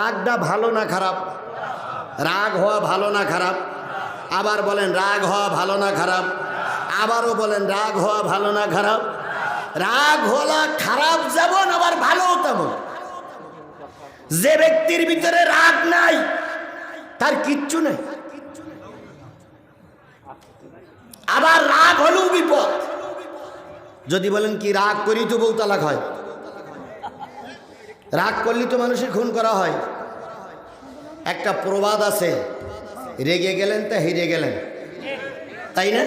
রাগটা ভালো না খারাপ? রাগ হওয়া ভালো না খারাপ? আবার বলেন, রাগ হওয়া ভালো না খারাপ? আবারও বলেন, রাগ হওয়া ভালো না খারাপ? রাগ হওয়া খারাপ যেমন, আবার ভালো তেমন। যে ব্যক্তির ভিতরে রাগ নাই, তার কিচ্ছু নেই। আবার রাগ হলেও বিপদ। যদি বলেন, কি রাগ করি তো বউ তালাক হয়? রাগ করলে তো মানুষের খুন করা হয়। একটা প্রবাদ আছে, রেগে গেলেন তা হেরে গেলেন। তাই না?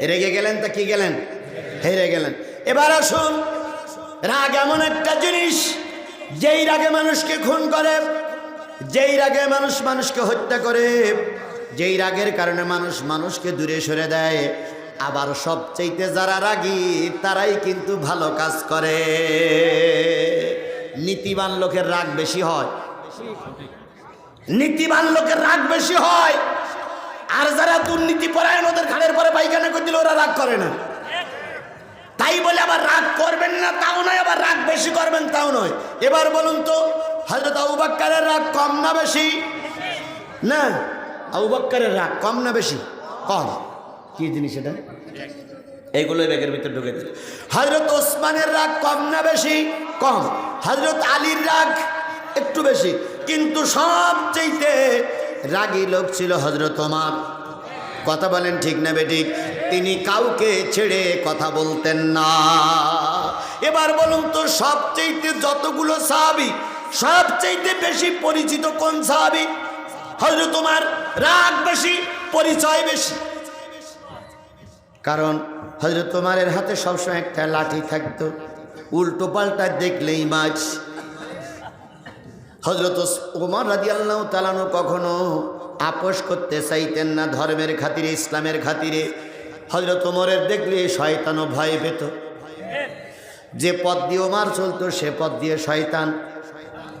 রেগে গেলেন তা কি গেলেন? হেরে গেলেন। এবার আসুন, রাগ এমন একটা জিনিস, যেই রাগে মানুষকে খুন করে, যেই রাগে মানুষ মানুষকে হত্যা করে, যেই রাগের কারণে মানুষ মানুষকে দূরে সরে দেয়। আবার সবচাইতে যারা রাগী, তারাই কিন্তু ভালো কাজ করে। নীতিবান লোকের রাগ বেশি হয়। নীতিবান লোকের রাগ বেশি হয়। আর যারা দুর্নীতি পরায়ণ ওদের ঘাড়ের পরে পায়খানা করে দিলে ওরা রাগ করে না। তাই বলে আবার রাগ করবেন না, তাও নয়, আবার রাগ বেশি করবেন, তাও নয়। এবার বলুন তো হজরত আবু বাক্কারের রাগ কম না বেশি? না, আবু বাক্কারের রাগ কম না বেশি? কম। কি জিনিস এটা? এইগুলো ব্যাগের ভিতরে ঢুকে দিল। হজরত ওসমানের রাগ কম না বেশি? কম। হজরত আলীর রাগ একটু বেশি। কিন্তু সবচেয়ে রাগী লোক ছিল হজরত ওমার। কথা বলেন ঠিক না বেঠিক তিনি কাউকে ছেড়ে কথা বলতেন না। এবার বলুন তো সবচেয়ে যতগুলো সাহাবি সবচেয়ে বেশি পরিচিত কোন সাহাবি? হয়তো তোমার রাগ বেশি, পরিচয় বেশি। কারণ হজরত তোমারের হাতে সবসময় একটা লাঠি থাকতো। উল্টো পাল্টা দেখলেই মাছ। হজরত ওমর রাজি আল্লাহ তালানো কখনো আপোষ করতে চাইতেন না ধর্মের খাতিরে, ইসলামের খাতিরে। হজরত ওমরের দেখলে শয়তানও ভয় পেত। যে পথ দিয়ে ওমার চলতো, সে পথ দিয়ে শয়তান।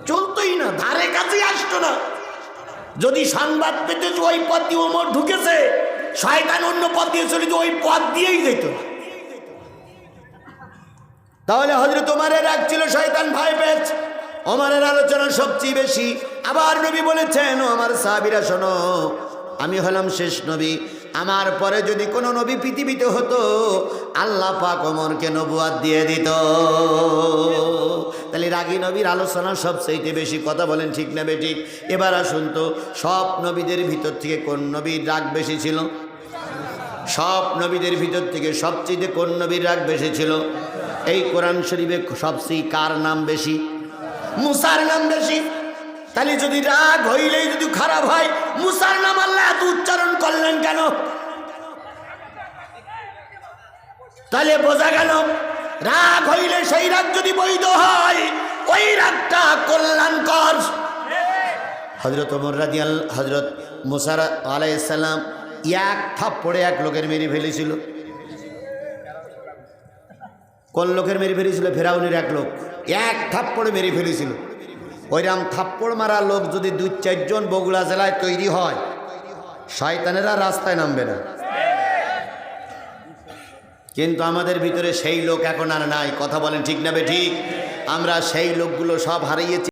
চলতোই না, ধারে কাছে আসতো না। যদি সংবাদ পেতে ওই পথ দিয়ে ওমর ঢুকেছে, শয়তান অন্য পথ দিয়ে চলে যে ওই পথ দিয়েই যেত তাহলে হজরত ওমারের রাগ ছিল শয়তান ভাই পেয়েছে। ওমারের আলোচনা সবচেয়ে বেশি। আবার নবী বলেছেন আমার সাহাবিরা, শোনো, আমি হলাম শেষ নবী। আমার পরে যদি কোনো নবী পৃথিবীতে হতো, আল্লাহ পাক ওমরকে নবুয়াদ দিয়ে দিত। তাহলে রাগী নবীর আলোচনা সবচেয়ে বেশি কথা বলেন ঠিক না বেঠিক এবার আসুন তো, সব নবীদের ভিতর থেকে কোন নবীর রাগ বেশি ছিল? সব নবীদের ভিতর থেকে সবচেয়ে কোন নবীর রাগ বেশি ছিল? এই কোরআন শরীফে সবচেয়ে কার নাম বেশি? মুসার নাম বেশি। তাহলে যদি রাগ হইলেই যদি খারাপ হয়, মুসার নাম আল্লাহ এত উচ্চারণ করলেন কেন? তাহলে বোঝা গেল, রাগ হইলে সেই রাগ যদি বৈধ হয়, ওই রাগটা কল্যাণকর। হজরত আল হজরত মুসার আলাইসাল্লাম এক থাপ্পড়ে এক লোকের মেরে ফেলেছিল। কোন লোকের মেরে ফেলেছিল? ফেরাউনের এক লোক। এক থাপ্পড়ে মেরে ফেলেছিল। ওইরাম থাপ্পড় মারা লোক যদি দুই, চারজন বগুড়া জেলায় তৈরি হয়, শয়তানেরা রাস্তায় নামবে না। কিন্তু আমাদের ভিতরে সেই লোক এখন আর নাই। কথা বলেন ঠিক না বে ঠিক? আমরা সেই লোকগুলো সব হারিয়েছি।